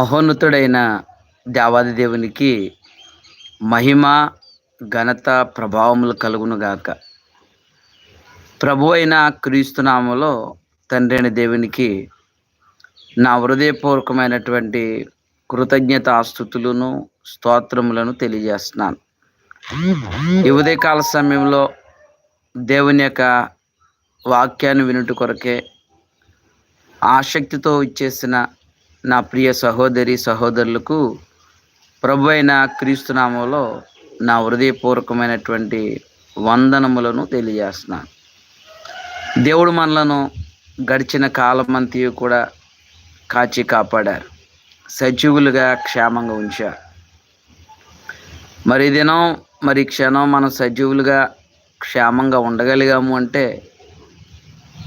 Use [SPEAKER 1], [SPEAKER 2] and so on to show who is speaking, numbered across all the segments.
[SPEAKER 1] మహోన్నతుడైన దేవాది దేవునికి మహిమ ఘనత ప్రభావములు కలుగునుగాక ప్రభు అయిన క్రీస్తునామలో తండ్రి అయిన దేవునికి నా హృదయపూర్వకమైనటువంటి కృతజ్ఞత ఆస్తుతులను స్తోత్రములను తెలియజేస్తున్నాను. ఈ ఉదయకాల సమయంలో దేవుని యొక్క వాక్యాన్ని వినుట కొరకే ఆసక్తితో ఇచ్చేసిన నా ప్రియ సహోదరి సహోదరులకు ప్రభు అయిన క్రీస్తునామంలో నా హృదయపూర్వకమైనటువంటి వందనములను తెలియజేస్తున్నాను దేవుడు మనలను గడిచిన కాలమంతయు కూడా కాచి కాపాడారు. సజీవులుగా క్షేమంగా ఉంచారు. మరి దినం మరి క్షణం మనం సజీవులుగా క్షేమంగా ఉండగలిగాము అంటే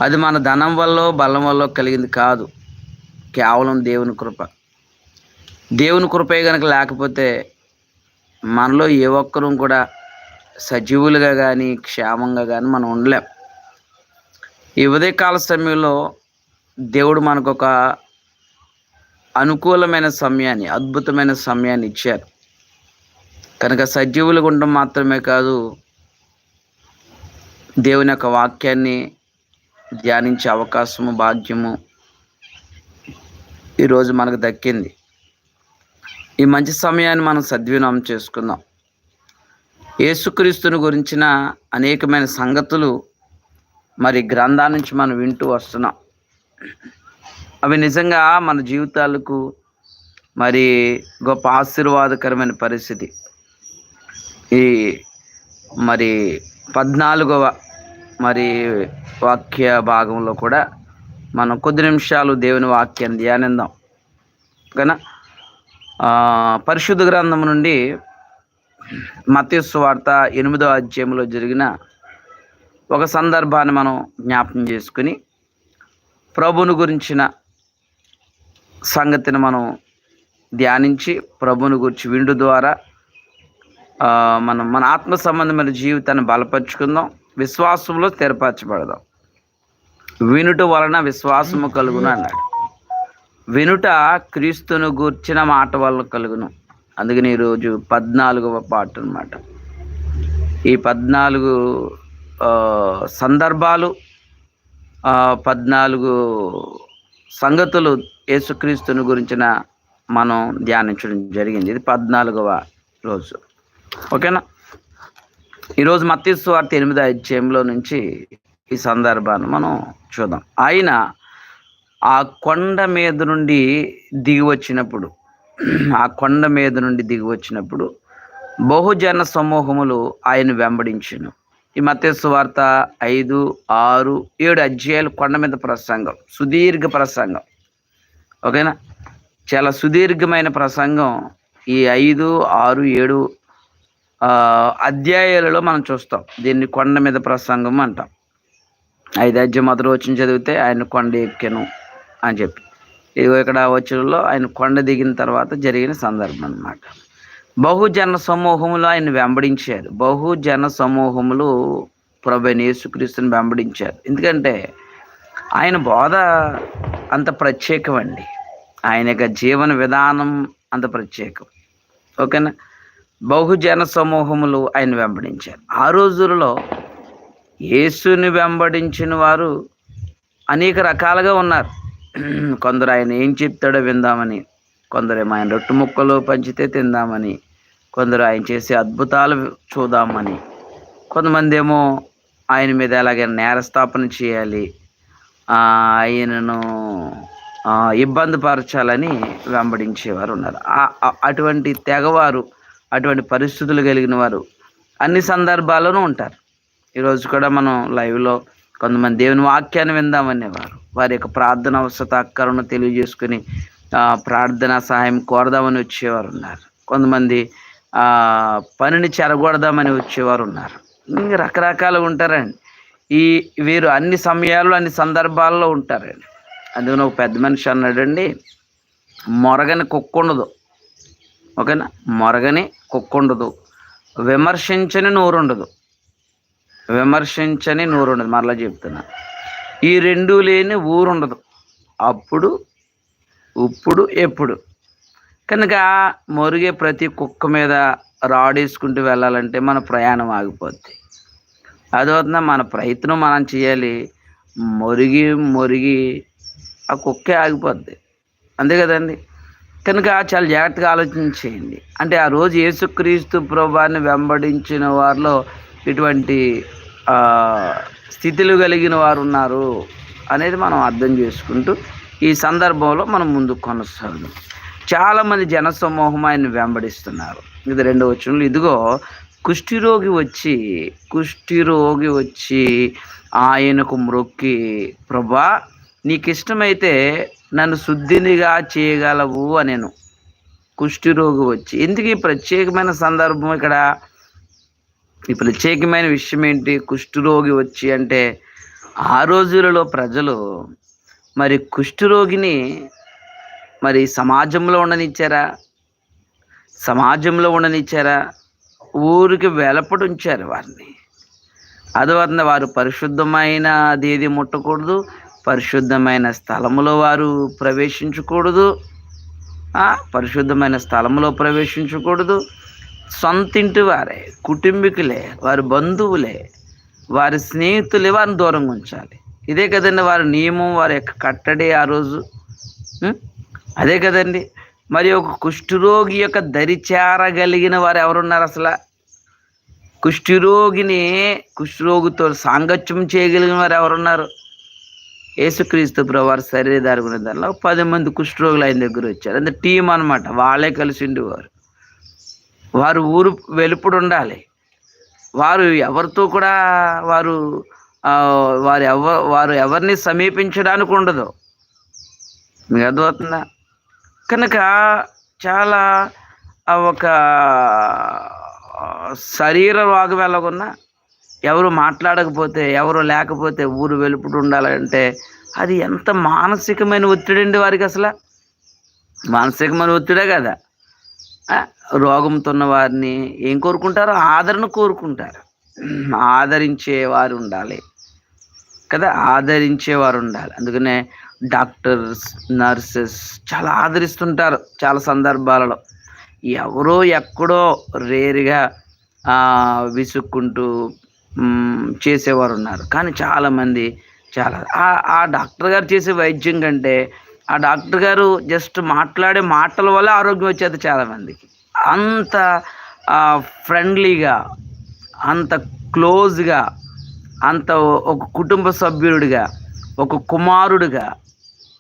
[SPEAKER 1] అది మన ధనం వల్ల బలం వల్ల కలిగింది కాదు. కేవలం దేవుని కృప. దేవుని కృపే కనుక లేకపోతే మనలో ఏ ఒక్కరూ కూడా సజీవులుగా కానీ క్షేమంగా కానీ మనం ఉండలేం. ఈ ఉదయకాల సమయంలో దేవుడు మనకు ఒక అనుకూలమైన సమయాన్ని అద్భుతమైన సమయాన్ని ఇచ్చారు. కనుక సజీవులుగా ఉండడం మాత్రమే కాదు దేవుని యొక్క వాక్యాన్ని ధ్యానించే అవకాశము భాగ్యము ఈరోజు మనకు దక్కింది. ఈ మంచి సమయాన్ని మనం సద్వినామం చేసుకుందాం. యేసుక్రీస్తుని గురించిన అనేకమైన సంగతులు మరి గ్రంథాల నుంచి మనం వింటూ వస్తున్నాం. అవి నిజంగా మన జీవితాలకు మరి గొప్ప ఆశీర్వాదకరమైన పరిస్థితి. ఈ మరి పద్నాలుగవ మరి వాక్య భాగంలో కూడా మనం కొద్ది నిమిషాలు దేవుని వాక్యాన్ని ధ్యానిందాం ఓకేనా? పరిశుద్ధ గ్రంథం నుండి మత్స్సు వార్త ఎనిమిదో అధ్యాయంలో జరిగిన ఒక సందర్భాన్ని మనం జ్ఞాపకం చేసుకుని ప్రభుని గురించిన సంగతిని మనం ధ్యానించి ప్రభుని గురించి విండు ద్వారా మనం మన ఆత్మ సంబంధమైన జీవితాన్ని బలపరుచుకుందాం విశ్వాసంలో స్థిరపరచబడదాం. వినుట వలన విశ్వాసము కలుగును అన్నాడు. వినుట క్రీస్తును గూర్చిన మాట వలన కలుగును. అందుకని ఈరోజు పద్నాలుగవ పాట అన్నమాట. ఈ పద్నాలుగు సందర్భాలు పద్నాలుగు సంగతులు యేసుక్రీస్తుని గురించిన మనం ధ్యానించడం జరిగింది. ఇది పద్నాలుగవ రోజు. ఓకేనా? ఈరోజు మత్తీసు వార్త ఎనిమిదో అధ్యాయంలో నుంచి ఈ సందర్భాన్ని మనం చూద్దాం. ఆయన ఆ కొండ మీద నుండి దిగి వచ్చినప్పుడు ఆ కొండ మీద నుండి దిగి వచ్చినప్పుడు బహుజన సమూహములు ఆయన వెంబడించను. ఈ మత్తేసు వార్త ఐదు ఆరు ఏడు అధ్యాయులు కొండ మీద ప్రసంగం సుదీర్ఘ ప్రసంగం. ఓకేనా? చాలా సుదీర్ఘమైన ప్రసంగం ఈ ఐదు ఆరు ఏడు అధ్యాయాలలో మనం చూస్తాం. దీన్ని కొండ మీద ప్రసంగం అంటాం. ఐదు మధుర వచ్చిన చదివితే ఆయన కొండ ఎక్కాను అని చెప్పి. ఇదిగో ఇక్కడ వచ్చినలో ఆయన కొండ దిగిన తర్వాత జరిగిన సందర్భం అన్నమాట. బహుజన సమూహములు ఆయన వెంబడించారు. బహుజన సమూహములు ప్రభు యేసుక్రీస్తుని వెంబడించారు. ఎందుకంటే ఆయన బోధ అంత ప్రత్యేకమండి ఆయన యొక్క జీవన విధానం అంత ప్రత్యేకం. ఓకేనా? బహుజన సమూహములు ఆయన వెంబడించారు. ఆ రోజులలో యేసుని వెంబడించిన వారు అనేక రకాలుగా ఉన్నారు. కొందరు ఆయన ఏం చెప్తాడో విందామని కొందరేమో ఆయన రొట్టు ముక్కలు పంచితే తిందామని కొందరు ఆయన చేసే అద్భుతాలు చూద్దామని కొంతమంది ఏమో ఆయన మీద ఎలాగైనా నేరస్థాపన చేయాలి ఆయనను ఇబ్బంది పరచాలని వెంబడించేవారు ఉన్నారు. అటువంటి తెగవారు అటువంటి పరిస్థితులు కలిగిన వారు అన్ని సందర్భాల్లోనూ ఉంటారు. ఈరోజు కూడా మనం లైవ్లో కొంతమంది దేవుని వాక్యాన్ని విందామనేవారు. వారి యొక్క ప్రార్థన అవసరత అక్కరను తెలియజేసుకుని ప్రార్థన సహాయం కోరదామని వచ్చేవారు ఉన్నారు. కొంతమంది పనిని చెరగొడదామని వచ్చేవారు ఉన్నారు. ఇంకా రకరకాలుగా ఉంటారండి. ఈ వీరు అన్ని సమయాల్లో అన్ని సందర్భాల్లో ఉంటారండి. అందుకని ఒక పెద్ద మనిషి అన్నాడండి మొరగని కుక్క ఉండదు. ఓకేనా? మొరగని కుక్క ఉండదు. విమర్శించని నోరుండదు విమర్శించని నోరుండదు. మరలా చెప్తున్నా. ఈ రెండు లేని ఊరుండదు. అప్పుడు ఇప్పుడు ఎప్పుడు. కనుక మొరిగే ప్రతి కుక్క మీద రాడేసుకుంటూ వెళ్ళాలంటే మన ప్రయాణం ఆగిపోద్ది. అదవుతుందా మన ప్రయత్నం మనం చేయాలి. మొరిగి మొరిగి ఆ కుక్కే ఆగిపోద్ది. అంతే కదండి? కనుక చాలా జాగ్రత్తగా ఆలోచించేయండి. అంటే ఆ రోజు యేసుక్రీస్తు ప్రభాన్ని వెంబడించిన వారిలో ఇటువంటి ఆ, స్థితులు కలిగిన వారు ఉన్నారు అనేది మనం అర్థం చేసుకుంటూ ఈ సందర్భంలో మనం ముందుకు కొనసాగుదాం. చాలామంది జన సమూహం ఆయన్ని వెంబడిస్తున్నారు. ఇది రెండో వచనంలో ఇదిగో కుష్ఠిరోగి వచ్చి కుష్ఠిరోగి వచ్చి ఆయనకు మ్రొక్కి ప్రభా నీకు ఇష్టమైతే నన్ను శుద్ధినిగా చేయగలవు అనేను. కుష్ఠిరోగి వచ్చి. ఎందుకు ఈ ప్రత్యేకమైన సందర్భం ఇక్కడ? ఈ ప్రత్యేకమైన విషయం ఏంటి కుష్ఠరోగి వచ్చి అంటే ఆ రోజులలో ప్రజలు మరి కుష్ఠరోగిని మరి సమాజంలో ఉండనిచ్చారా? సమాజంలో ఉండనిచ్చారా? ఊరికి వెలపడి ఉంచారు వారిని. అదవల్ల వారు పరిశుద్ధమైన అదేది ముట్టకూడదు పరిశుద్ధమైన స్థలములో వారు ప్రవేశించకూడదు. పరిశుద్ధమైన స్థలంలో ప్రవేశించకూడదు. సొంతింటి వారే కుటుంబీకులే వారి బంధువులే వారి స్నేహితులే వారిని దూరంగా ఉంచాలి. ఇదే కదండి వారి నియమం వారి యొక్క కట్టడి ఆ రోజు? అదే కదండి. మరి ఒక కుష్ఠరోగి యొక్క దరి చేరగలిగిన వారు ఎవరున్నారు అసలు? కుష్ఠరోగిని కుష్ఠరోగితో సాంగత్యం చేయగలిగిన వారు ఎవరున్నారు? యేసుక్రీస్తు ప్రభు వారి శరీరధారి దానిలో పది మంది కుష్ఠరోగులు ఆయన దగ్గర వచ్చారు. అంటే టీం అనమాట వాళ్ళే కలిసి ఉండేవారు. వారు ఊరు వెలుపుడు ఉండాలి. వారు ఎవరితో కూడా వారు వారు ఎవ వారు ఎవరిని సమీపించడానికి ఉండదు. మీకు అర్థమవుతుందా? కనుక చాలా ఒక శరీర రోగం ఎలాగున్నా ఎవరు మాట్లాడకపోతే ఎవరు లేకపోతే ఊరు వెలుపుడు ఉండాలంటే అది ఎంత మానసికమైన ఒత్తిడి అండి వారికి అసలు? మానసికమైన ఒత్తిడే కదా. రోగంతో ఉన్న వారిని ఏం కోరుకుంటారు ఆదరణ కోరుకుంటారు. ఆదరించేవారు ఉండాలి. కదా? ఆదరించేవారు ఉండాలి. అందుకనే డాక్టర్స్ నర్సెస్ చాలా ఆదరిస్తుంటారు చాలా సందర్భాలలో. ఎవరో ఎక్కడో రేరుగా విసుక్కుంటూ చేసేవారు ఉన్నారు కానీ చాలామంది చాలా ఆ డాక్టర్ గారు చేసే వైద్యం కంటే ఆ డాక్టర్ గారు జస్ట్ మాట్లాడే మాటల వల్ల ఆరోగ్యం వచ్చేది చాలామందికి అంత ఫ్రెండ్లీగా అంత క్లోజ్గా అంత ఒక కుటుంబ సభ్యుడిగా ఒక కుమారుడిగా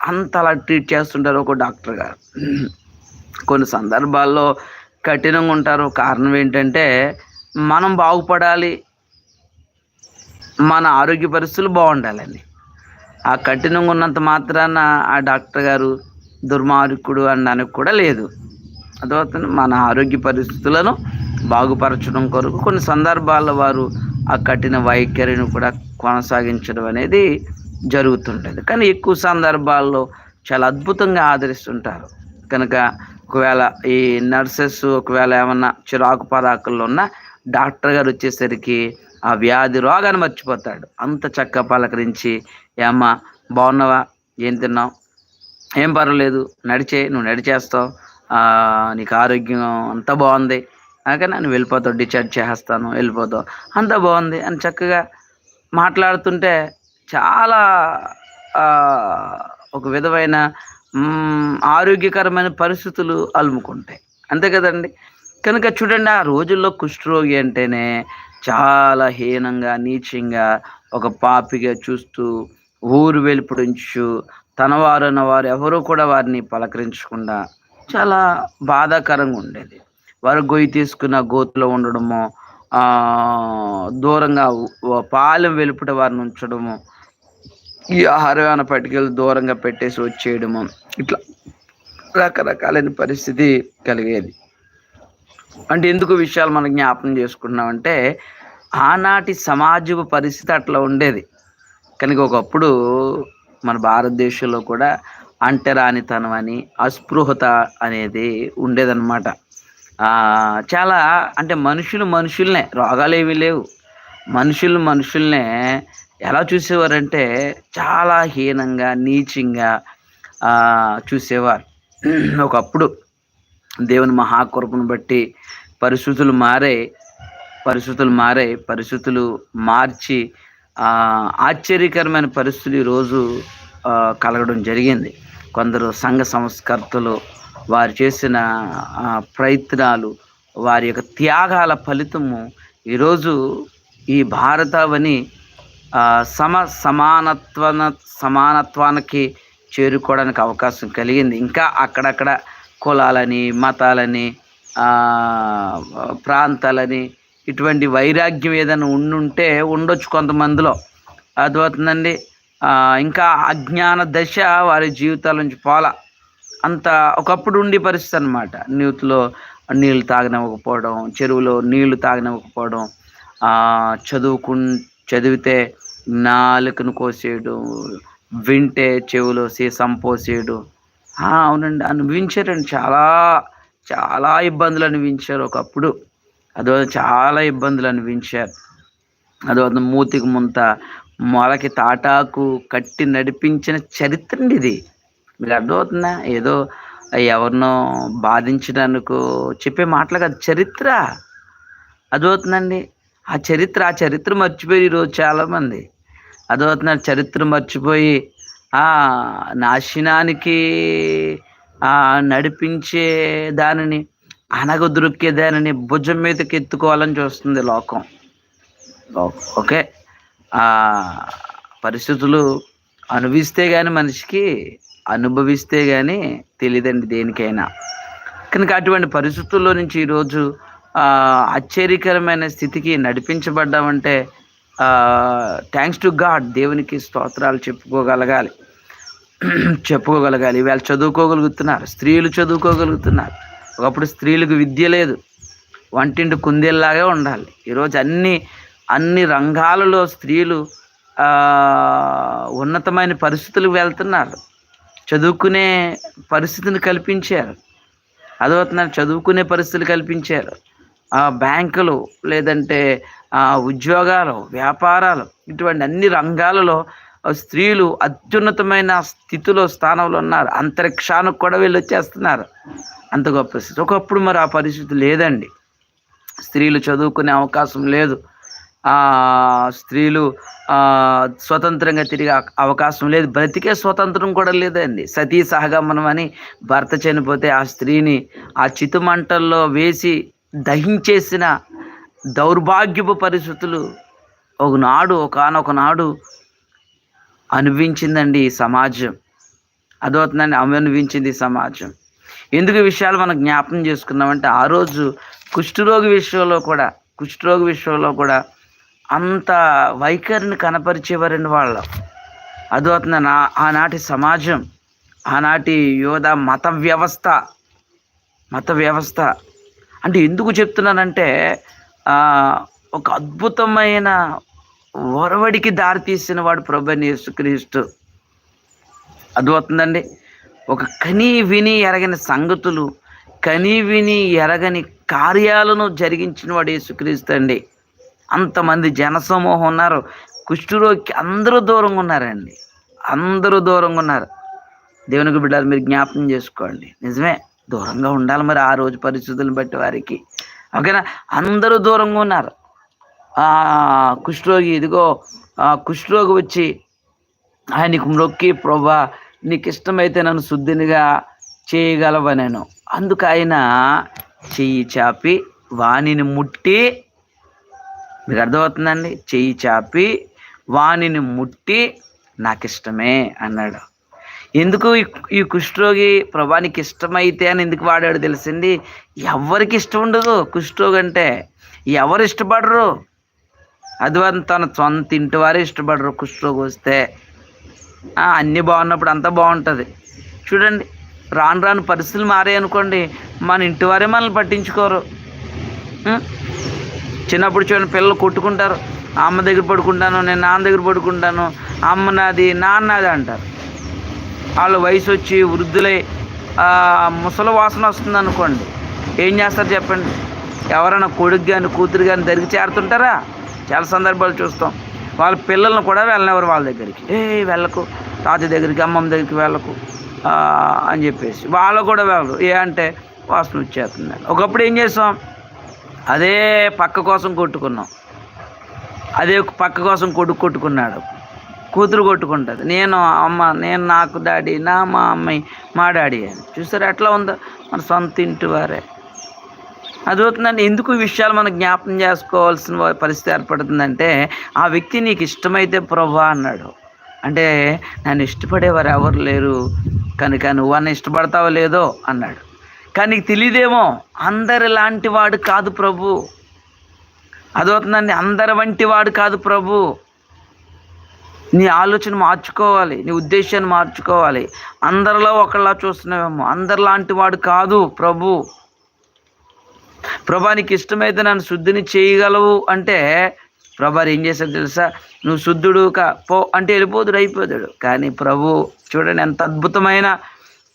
[SPEAKER 1] అంత అలా ట్రీట్ చేస్తుంటారు ఒక డాక్టర్ గారు. కొన్ని సందర్భాల్లో కఠినంగా ఉంటారు. కారణం ఏంటంటే మనం బాగుపడాలి. మన ఆరోగ్య పరిస్థితులు బాగుండాలని ఆ కఠినంగా ఉన్నంత మాత్రాన ఆ డాక్టర్ గారు దుర్మార్గుడు అనడానికి కూడా లేదు. తర్వాత మన ఆరోగ్య పరిస్థితులను బాగుపరచడం కొరకు కొన్ని సందర్భాల్లో వారు ఆ కఠిన వైఖరిని కూడా కొనసాగించడం అనేది జరుగుతుంటుంది. కానీ ఎక్కువ సందర్భాల్లో చాలా అద్భుతంగా ఆదరిస్తుంటారు. కనుక ఒకవేళ ఈ నర్సెస్ ఒకవేళ ఏమన్నా చిరాకు పరాకుల్లో ఉన్న డాక్టర్ గారు వచ్చేసరికి ఆ వ్యాధి రోగాన్ని మర్చిపోతాడు. అంత చక్కగా పలకరించి ఏమ్మా బాగున్నావా? ఏం తిన్నావు? ఏం పర్వాలేదు. నడిచే నువ్వు నడిచేస్తావు. నీకు ఆరోగ్యం అంత బాగుంది. కానీ నేను వెళ్ళిపోతావు డిశ్చార్జ్ చేస్తాను వెళ్ళిపోతావు. అంత బాగుంది అని చక్కగా మాట్లాడుతుంటే చాలా ఒక విధమైన ఆరోగ్యకరమైన పరిస్థితులు అలుముకుంటాయి. అంతే కదండి. కనుక చూడండి ఆ రోజుల్లో కుష్ఠరోగి అంటేనే చాలా హీనంగా నీచంగా ఒక పాపిగా చూస్తూ ఊరు వెలుపుడించు తన వారన్న వారు ఎవరూ కూడా వారిని పలకరించకుండా చాలా బాధాకరంగా ఉండేది. వారు గొయ్యి తీసుకున్న గోతులో ఉండడము దూరంగా పాలెం వెలుపుట వారిని ఉంచడము ఈ ఆహారమైన పట్టికలు దూరంగా పెట్టేసి వచ్చేయడము ఇట్లా రకరకాలైన పరిస్థితి కలిగేది. అంటే ఎందుకు విషయాలు మనం జ్ఞాపనం చేసుకుంటున్నామంటే ఆనాటి సమాజపు పరిస్థితి అట్లా ఉండేది. కనుక ఒకప్పుడు మన భారతదేశంలో కూడా అంటరానితనం అని అస్పృహత అనేది ఉండేదన్నమాట. చాలా అంటే మనుషులు మనుషుల్నే రోగాలు ఏమీ లేవు. మనుషులు మనుషుల్నే ఎలా చూసేవారంటే చాలా హీనంగా నీచంగా చూసేవారు. ఒకప్పుడు దేవుని మహాకృపను బట్టి పరిస్థితులు మారే పరిస్థితులు మారే పరిస్థితులు మార్చి ఆశ్చర్యకరమైన పరిస్థితులు ఈరోజు కలగడం జరిగింది. కొందరు సంఘ సంస్కర్తలు వారు చేసిన ప్రయత్నాలు వారి యొక్క త్యాగాల ఫలితము ఈరోజు ఈ భారతావని సమ సమానత్వన సమానత్వానికి చేరుకోవడానికి అవకాశం కలిగింది. ఇంకా అక్కడక్కడ కులాలని మతాలని ప్రాంతాలని ఇటువంటి వైరాగ్యం ఏదైనా ఉండుంటే ఉండొచ్చు కొంతమందిలో. అర్థమవుతుందండి? ఇంకా అజ్ఞాన దశ వారి జీవితాల నుంచి పోల అంత ఒకప్పుడు ఉండే పరిస్థితి అనమాట నీటిలో నీళ్ళు తాగనివ్వకపోవడం చెరువులో నీళ్ళు తాగనివ్వకపోవడం చదువుకు చదివితే నాలుకను కోసేయడం వింటే చెవులో సీసం పోసేయడం అవునండి. అనుభవించారండి. చాలా చాలా ఇబ్బందులు అనిపించారు ఒకప్పుడు. అదో చాలా ఇబ్బందులు అనిపించారు అదో మూతికి ముంత మొలకి తాటాకు కట్టి నడిపించిన చరిత్ర అండి ఇది. మీకు అర్థమవుతుందా? ఏదో ఎవరినో బాధించడానికి చెప్పే మాటలు కాదు. చరిత్ర. అదవుతుందండి ఆ చరిత్ర ఆ చరిత్ర మర్చిపోయి ఈరోజు చాలామంది. అదవుతున్నారు చరిత్ర మర్చిపోయి ఆ నాశనానికి ఆ నడిపించే దానిని అనగదొరికే దానిని భుజం మీదకి ఎత్తుకోవాలని చూస్తుంది లోకం. ఓకే. ఆ పరిస్థితులు అనుభవిస్తే కానీ మనిషికి అనుభవిస్తే కానీ తెలియదండి దేనికైనా. కనుక అటువంటి పరిస్థితుల్లో నుంచి ఈరోజు ఆశ్చర్యకరమైన స్థితికి నడిపించబడ్డామంటే థ్యాంక్స్ టు గాడ్ దేవునికి స్తోత్రాలు చెప్పుకోగలగాలి. చెప్పుకోగలగాలి. వీళ్ళు చదువుకోగలుగుతున్నారు. స్త్రీలు చదువుకోగలుగుతున్నారు. ఒకప్పుడు స్త్రీలకు విద్య లేదు. వంటింటి కుందేలాగే ఉండాలి. ఈరోజు అన్ని అన్ని రంగాలలో స్త్రీలు ఉన్నతమైన పరిస్థితులకు వెళ్తున్నారు. చదువుకునే పరిస్థితిని కల్పించారు. అదవుతున్నారు చదువుకునే పరిస్థితులు కల్పించారు. బ్యాంకులు లేదంటే ఉద్యోగాలు వ్యాపారాలు ఇటువంటి అన్ని రంగాలలో స్త్రీలు అత్యున్నతమైన స్థితిలో స్థానంలో ఉన్నారు. అంతరిక్షానికి కూడా వీళ్ళు వచ్చేస్తున్నారు. అంత గొప్ప స్థితి. ఒకప్పుడు మరి ఆ పరిస్థితి లేదండి. స్త్రీలు చదువుకునే అవకాశం లేదు. స్త్రీలు స్వతంత్రంగా తిరిగే అవకాశం లేదు. బ్రతికే స్వతంత్రం కూడా లేదండి. సతీ సహగమనం అని భర్త చనిపోతే ఆ స్త్రీని ఆ చితుమంటల్లో వేసి దహించేసిన దౌర్భాగ్యపు పరిస్థితులు ఒకనాడు ఒకనొకనాడు అనుభవించిందండి ఈ సమాజం. అదవుతుందండి అనుభవించింది ఈ సమాజం. ఎందుకు విషయాలు మనం జ్ఞాపకం చేసుకున్నామంటే ఆ రోజు కుష్ఠరోగి విషయంలో కూడా కుష్ఠరోగి విషయంలో కూడా అంత వైఖరిని కనపరిచేవారండి వాళ్ళు. అదవుతుంది నా ఆనాటి సమాజం ఆనాటి యోధ మత వ్యవస్థ మత వ్యవస్థ. అంటే ఎందుకు చెప్తున్నానంటే ఒక అద్భుతమైన ఒరవడికి దారితీసిన వాడు ప్రభు యేసుక్రీస్తు. అర్థమవుతుందండి? ఒక కని విని ఎరగని సంగతులు కని విని ఎరగని కార్యాలను జరిగించిన వాడు యేసుక్రీస్తు అండి. అంతమంది జనసమూహం ఉన్నారు. కుష్ఠురోగి అందరూ దూరంగా ఉన్నారండి. అందరూ దూరంగా ఉన్నారు. దేవునికి బిడ్డలు మీరు జ్ఞాపకం చేసుకోండి. నిజమే దూరంగా ఉండాలి మరి ఆ రోజు పరిస్థితులను బట్టి వారికి. ఓకేనా? అందరూ దూరంగా ఉన్నారు. కుష్ఠరోగి ఇదిగో కుష్ఠరోగి వచ్చి ఆయనకు మొక్కి ప్రభా నీకు ఇష్టమైతే నన్ను శుద్ధినిగా చేయగలవనేను అందుకు ఆయన చెయ్యి చాపి వాణిని ముట్టి మీకు అర్థమవుతుందండి? చెయ్యి చాపి వాణిని ముట్టి నాకు ఇష్టమే అన్నాడు. ఎందుకు ఈ- ఈ కుష్ఠరోగి ప్రభానికి ఇష్టమైతే అని ఎందుకు వాడాడు తెలిసింది? ఎవరికి ఇష్టం ఉండదు. కుష్ఠరోగి అంటే ఎవరు ఇష్టపడరు. అది తన సొంత ఇంటి వారే ఇష్టపడరు కుష్ఠరోగి వస్తే అన్నీ బాగున్నప్పుడు అంతా బాగుంటుంది. చూడండి రాను రాను పరిస్థితులు మారాయి అనుకోండి మన ఇంటి వారే మనల్ని పట్టించుకోరు. చిన్నప్పుడు చూడండి పిల్లలు కొట్టుకుంటారు. అమ్మ దగ్గర పడుకుంటాను నేను నాన్న దగ్గర పడుకుంటాను అమ్మ నాది నాన్నది అంటారు. వాళ్ళ వయసు వచ్చి వృద్ధులై ముసలి వాసన వస్తుంది అనుకోండి ఏం చేస్తారు చెప్పండి? ఎవరైనా కొడుకు కానీ కూతురు కానీ దరికి చేరుతుంటారా? చాలా సందర్భాలు చూస్తాం. వాళ్ళ పిల్లల్ని కూడా వెళ్ళనివ్వరు వాళ్ళ దగ్గరికి. ఏ వెళ్ళకు. తాత దగ్గరికి అమ్మమ్మ దగ్గరికి వెళ్ళకు. అని చెప్పేసి. వాళ్ళు కూడా వెళ్ళరు. ఏ అంటే వాసన వచ్చేస్తుందండి ఒకప్పుడు ఏం చేసాం? అదే పక్క కోసం కొట్టుకున్నాం. అదే పక్క కోసం కొడుకు కొట్టుకున్నాడు. కూతురు కొట్టుకుంటుంది. నేను అమ్మ నేను నాకు డాడీ నా మా అమ్మాయి మా డాడీ అని. చూసారు ఎట్లా ఉందో? మన సొంత ఇంటి వారే. అది ఎందుకు ఈ విషయాలు మనం జ్ఞాపనం చేసుకోవాల్సిన పరిస్థితి ఏర్పడుతుందంటే ఆ వ్యక్తి నీకు ఇష్టమైతే ప్రభా అన్నాడు. అంటే నన్ను ఇష్టపడేవారు ఎవరు లేరు. కనుక నువ్వు అన్న ఇష్టపడతావో లేదో అన్నాడు. కానీ తెలియదేమో అందరి లాంటి వాడు కాదు ప్రభు. అదవుతుందండి అందరి వంటి వాడు కాదు ప్రభు. నీ ఆలోచన మార్చుకోవాలి. నీ ఉద్దేశాన్ని మార్చుకోవాలి. అందరిలో ఒకళ్ళ చూస్తున్నావేమో. అందరిలాంటి వాడు కాదు ప్రభు. ప్రభా నీకు ఇష్టమైతే నన్ను శుద్ధిని చేయగలవు అంటే ప్రభా ఏం చేశాడు తెలుసా? నువ్వు శుద్ధుడు కా పో అంటే వెళ్ళిపోతుడు అయిపోతాడు. కానీ ప్రభు చూడండి ఎంత అద్భుతమైన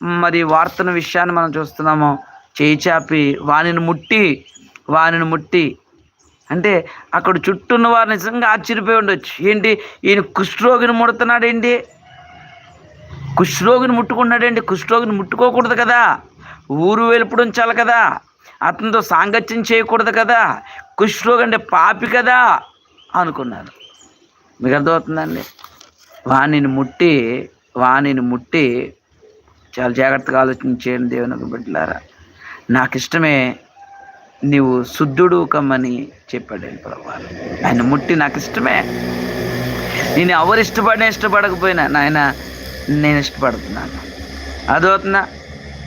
[SPEAKER 1] మరి వార్తన విషయాన్ని మనం చూస్తున్నామో. చేయి చాపి వానిని ముట్టి వానిని ముట్టి. అంటే అక్కడ చుట్టూ ఉన్న వారు నిజంగా ఆశ్చర్యపోయి ఉండొచ్చు. ఏంటి? ఈయన కుష్ఠరోగిని ముడుతున్నాడేంటి కుష్ఠరోగిని ముట్టుకున్నాడేంటి కుష్ఠరోగిని ముట్టుకోకూడదు కదా. ఊరు వెలుపుడు ఉంచాలి కదా. అతనితో సాంగత్యం చేయకూడదు కదా. కుష్లో అంటే పాపి కదా అనుకున్నారు మీకు అర్థమవుతుందండి? వాణిని ముట్టి వాణిని ముట్టి చాలా జాగ్రత్తగా ఆలోచించేయండి దేవునికి బిడ్డలారా. నాకు ఇష్టమే నీవు శుద్ధుడు కమ్మని చెప్పాడు ప్రభా. ఆయన ముట్టి నాకు ఇష్టమే. నేను ఎవరు ఇష్టపడినా ఇష్టపడకపోయినా నాయన నేను ఇష్టపడుతున్నాను. అదవుతున్నా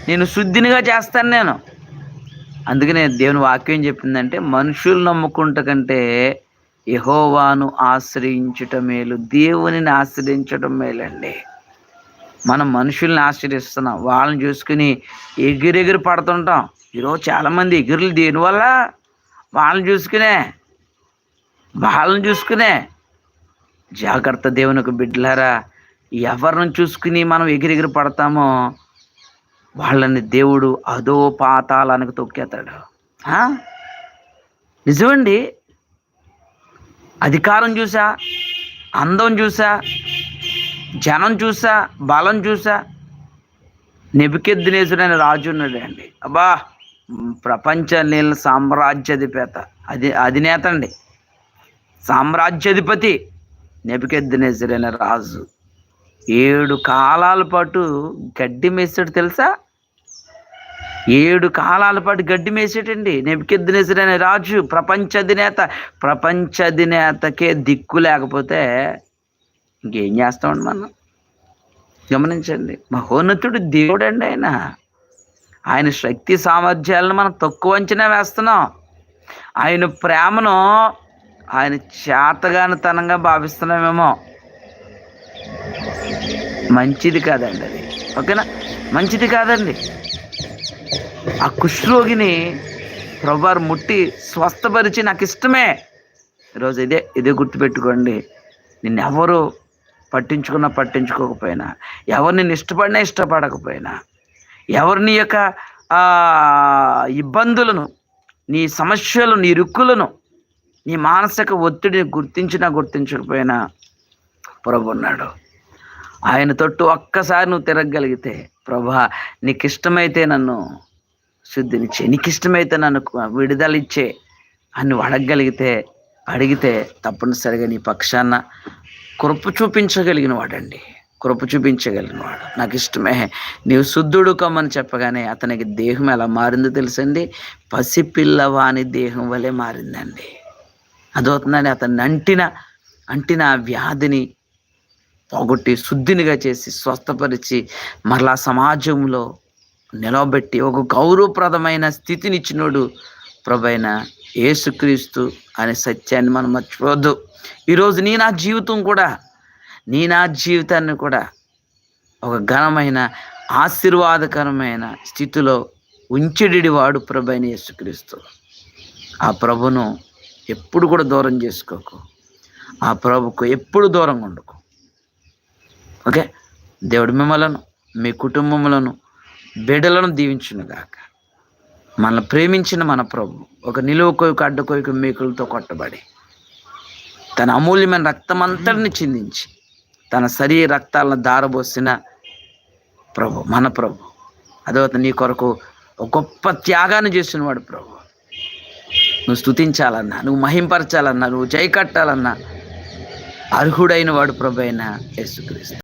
[SPEAKER 1] నేను శుద్ధినిగా చేస్తాను నేను. అందుకనే దేవుని వాక్యం చెప్పిందంటే మనుషులు నమ్ముకుంట కంటే యహోవాను ఆశ్రయించటం మేలు దేవునిని ఆశ్రయించటం మేలండి. మనం మనుషుల్ని ఆశ్రయిస్తున్నాం వాళ్ళని చూసుకుని ఎగిరెగిరి పడుతుంటాం. ఈరోజు చాలామంది ఎగురులు దేనివల్ల? వాళ్ళని చూసుకునే వాళ్ళని చూసుకునే. జాగ్రత్త దేవునికి బిడ్డలారా ఎవరిని చూసుకుని మనం ఎగిరెగిరి పడతామో వాళ్ళని దేవుడు అదో పాతాలానికి తొక్కేతాడు నిజమండి. అధికారం చూసా అందం చూసా జనం చూసా బలం చూసా. నెబికెద్దునేసుడైన రాజు ఉన్నాడండి. అబ్బా ప్రపంచ నీళ్ళ సామ్రాజ్యాధిపేత. అది అధినేత అండి. సామ్రాజ్యాధిపతి నెబికెద్దునేసుడైన రాజు. ఏడు కాలాల పాటు గడ్డి మేసాడు తెలుసా? ఏడు కాలాల పాటు గడ్డి మేసేటండి. నెబికెద్దునేసుడైన రాజు ప్రపంచ అధినేత. ప్రపంచ అధినేతకే దిక్కు లేకపోతే ఇంకేం చేస్తామండి మనం? గమనించండి. మహోన్నతుడు దేవుడండి ఆయన. ఆయన శక్తి సామర్థ్యాలను మనం తక్కువ అంచనా వేస్తున్నాం. ఆయన ప్రేమను ఆయన చేతగానితనంగా భావిస్తున్నామేమో. మంచిది కాదండి అది. ఓకేనా? మంచిది కాదండి. ఆ కుష్రోగిని ప్రభువారు ముట్టి స్వస్థపరిచి నాకు ఇష్టమే. ఈరోజు ఇదే ఇదే గుర్తుపెట్టుకోండి. నిన్ను ఎవరు పట్టించుకున్నా పట్టించుకోకపోయినా ఎవరు నిన్ను ఇష్టపడినా ఇష్టపడకపోయినా ఎవరు నీ యొక్క ఇబ్బందులను నీ సమస్యలు నీ రుక్కులను నీ మానసిక ఒత్తిడిని గుర్తించినా గుర్తించకపోయినా ప్రభు ఉన్నాడు ఆయన తొట్టు ఒక్కసారి నువ్వు తిరగగలిగితే ప్రభా నీకు ఇష్టమైతే నన్ను శుద్ధినిచ్చే నీకు ఇష్టమైతే నన్ను విడుదలిచ్చే అని నువ్వు అడగగలిగితే అడిగితే తప్పనిసరిగా నీ పక్షాన కృప చూపించగలిగిన వాడండి. కృప చూపించగలిగిన వాడు. నాకు ఇష్టమే నీవు శుద్ధుడు కమ్మని చెప్పగానే అతనికి దేహం ఎలా మారిందో తెలుసండి? పసిపిల్లవాని దేహం వలె మారిందండి. అదవుతుందని అతన్ని అంటిన అంటిన వ్యాధిని పోగొట్టి శుద్ధినిగా చేసి స్వస్థపరిచి మరలా సమాజంలో నిలవబెట్టి ఒక గౌరవప్రదమైన స్థితినిచ్చినోడు ప్రభైన యేసుక్రీస్తు అనే సత్యాన్ని మనం మర్చిపోవద్దు. ఈరోజు నీ నా జీవితం కూడా నీ నా జీవితాన్ని కూడా ఒక ఘనమైన ఆశీర్వాదకరమైన స్థితిలో ఉంచెడి వాడు ప్రభైన యేసుక్రీస్తు. ఆ ప్రభును ఎప్పుడు కూడా దూరం చేసుకోకు. ఆ ప్రభుకు ఎప్పుడు దూరంగా ఉండకు. ఓకే? దేవుడు మిమ్మలను మీ కుటుంబములను బిడ్డలను దీవించునుగాక. మనల్ని ప్రేమించిన మన ప్రభు ఒక నిలువ కొయ్యకు అడ్డ కొయ్యకు మేకులతో కొట్టబడి తన అమూల్యమైన రక్తమంతటిని చిందించి తన శరీర రక్తాలను దారబోసిన ప్రభు మన ప్రభు. అదో నీ కొరకు ఒక గొప్ప త్యాగాన్ని చేసినవాడు ప్రభు. నువ్వు స్తుతించాలన్నా నువ్వు మహింపరచాలన్నా నువ్వు జై కట్టాలన్నా అర్హుడైన వాడు ప్రభు అయిన యేసుక్రీస్తు.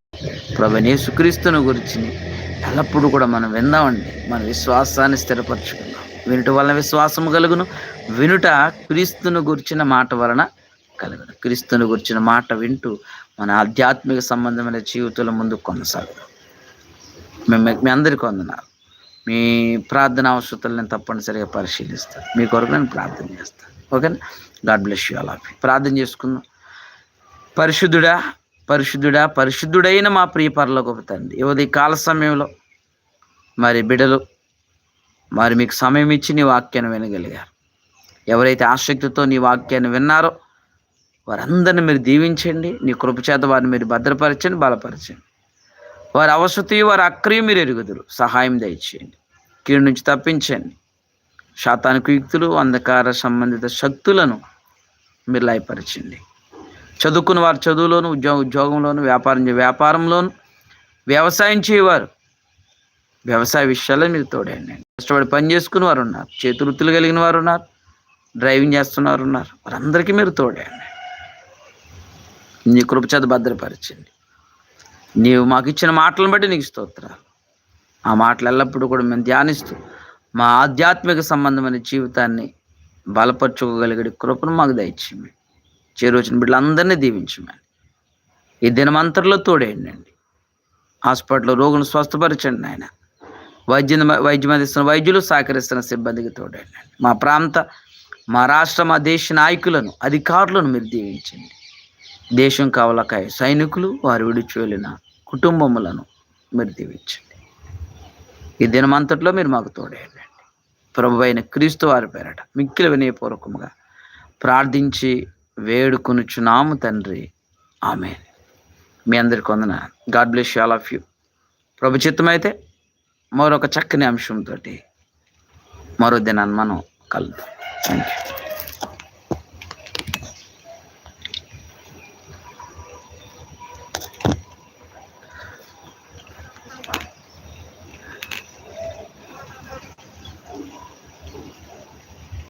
[SPEAKER 1] ప్రభుని యేసుక్రీస్తుని గురించి ఎల్లప్పుడూ కూడా మనం విందామండి. మన విశ్వాసాన్ని స్థిరపరచుకుందాం. వినుట వలన విశ్వాసము కలుగును. వినుట క్రీస్తును గురించిన మాట వలన కలుగును. క్రీస్తుని గురించిన మాట వింటూ మన ఆధ్యాత్మిక సంబంధమైన జీవితంలో ముందుకు కొనసాగుదాం. మేము మీ అందరికీ వందనాలు. మీ ప్రార్థన అవసరతలు నేను తప్పనిసరిగా పరిశీలిస్తాను. మీ కొరకు నేను ప్రార్థన చేస్తాను. ఓకేనా? గాడ్ బ్లెస్ యూ అలా ప్రార్థన చేసుకుందాం. పరిశుద్ధుడా పరిశుద్ధుడా పరిశుద్ధుడైన మా ప్రియ పరలోకపు తండ్రి. యువది కాల సమయంలో మరి బిడలు మరి మీకు సమయం ఇచ్చి నీ వాక్యాన్ని వినగలిగారు. ఎవరైతే ఆసక్తితో నీ వాక్యాన్ని విన్నారో వారందరిని మీరు దీవించండి. నీ కృపచేత వారిని మీరు భద్రపరచండి బలపరచండి. వారి అవసతి వారి అక్రియ మీరు ఎరుగుదురు. సహాయం దయచేయండి. కీడు నుంచి తప్పించండి. శాతానికి యుక్తులు అంధకార సంబంధిత శక్తులను మీరు లయపరచండి. చదువుకున్న వారు చదువులోను ఉద్యోగ ఉద్యోగంలోను వ్యాపారం చే వ్యాపారంలోను వ్యవసాయం చేయవారు. వ్యవసాయ విషయాల్లో మీరు తోడండి. కష్టపడి పని చేసుకుని వారు ఉన్నారు. చేతి వృత్తులు కలిగిన వారు ఉన్నారు. డ్రైవింగ్ చేస్తున్నారు ఉన్నారు. వారందరికీ మీరు తోడండి. నీ కృపచేత భద్రపరచండి. నీవు మాకు ఇచ్చిన మాటలను బట్టి నీకు స్తోత్రాలు. ఆ మాటలు ఎల్లప్పుడూ కూడా మేము ధ్యానిస్తూ మా ఆధ్యాత్మిక సంబంధమైన జీవితాన్ని బలపరచుకోగలిగే కృపను మాకు దయచేయండి. చేరువచ్చిన బిడ్డలందరినీ దీవించమని ఈ దినమంతర్లో తోడేయండి అండి. హాస్పిటల్లో రోగులను స్వస్థపరచండి ఆయన వైద్యం వైద్యం అందిస్తున్న వైద్యులు సహకరిస్తున్న సిబ్బందికి తోడేయండి మా ప్రాంత మా రాష్ట్ర మా దేశ నాయకులను అధికారులను మీరు దీవించండి. దేశం కావలకాయ సైనికులు వారు విడిచివెళ్ళిన కుటుంబములను మీరు దీవించండి. ఈ దినమంతట్లో మీరు మాకు తోడేయండి ప్రభు అయిన క్రీస్తు వారి పేరట మిక్కిలి వినయపూర్వకముగా ప్రార్థించి వేడుకొనుచున్నాము తండ్రి. ఆమె మీ అందరికి వందన. God bless all of you. ప్రభు చిత్తమైతే మరొక చక్కని అంశంతో మరో దినాన్ని మనం కలుద్దాం. Thank you